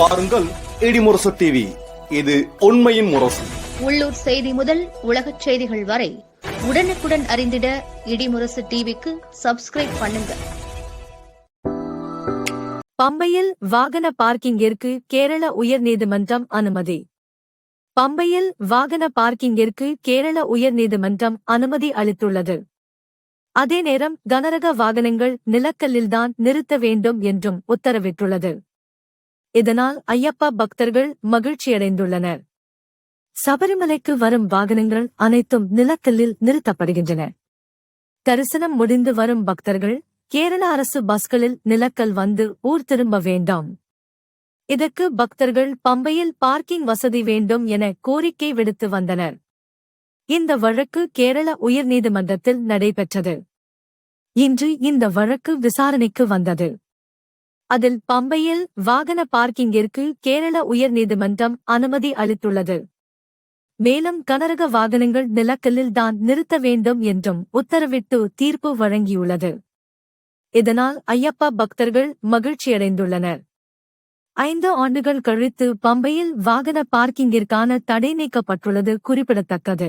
பாருங்கள் இடிமுரசு டிவி இது உண்மையின் முரசு. உள்ளூர் செய்தி முதல் உலகச் செய்திகள் வரை உடனுக்குடன் அறிந்திட இடிமுரசு டிவிக்கு சப்ஸ்கிரைப் பண்ணுங்க. பம்பையில் வாகன பார்க்கிங்கிற்கு கேரள உயர்நீதிமன்றம் அனுமதி. பம்பையில் வாகன பார்க்கிங்கிற்கு கேரள உயர்நீதிமன்றம் அனுமதி அளித்துள்ளது. அதே நேரம் கனரக வாகனங்கள் நிலக்கல்லில்தான் நிறுத்த வேண்டும் என்றும் உத்தரவிட்டுள்ளது. இதனால் ஐயப்பா பக்தர்கள் மகிழ்ச்சியடைந்துள்ளனர். சபரிமலைக்கு வரும் வாகனங்கள் அனைத்தும் நிலக்கல்லில் நிறுத்தப்படுகின்றன. தரிசனம் முடிந்து வரும் பக்தர்கள் கேரள அரசு பஸ்களில் நிலக்கல் வந்து ஊர் திரும்ப வேண்டாம். இதற்கு பக்தர்கள் பம்பையில் பார்க்கிங் வசதி வேண்டும் என கோரிக்கை விடுத்து வந்தனர். இந்த வழக்கு கேரள உயர்நீதிமன்றத்தில் நடைபெற்றது. இன்று இந்த வழக்கு விசாரணைக்கு வந்தது. அதில் பம்பையில் வாகன பார்க்கிங்கிற்கு கேரள உயர்நீதிமன்றம் அனுமதி அளித்துள்ளது. மேலும் கனரக வாகனங்கள் நிலக்கல்லில் தான் நிறுத்த வேண்டும் என்றும் உத்தரவிட்டு தீர்ப்பு வழங்கியுள்ளது. இதனால் ஐயப்பா பக்தர்கள் மகிழ்ச்சியடைந்துள்ளனர். ஐந்து ஆண்டுகள் கழித்து பம்பையில் வாகன பார்க்கிங்கிற்கான தடை நீக்கப்பட்டுள்ளது குறிப்பிடத்தக்கது.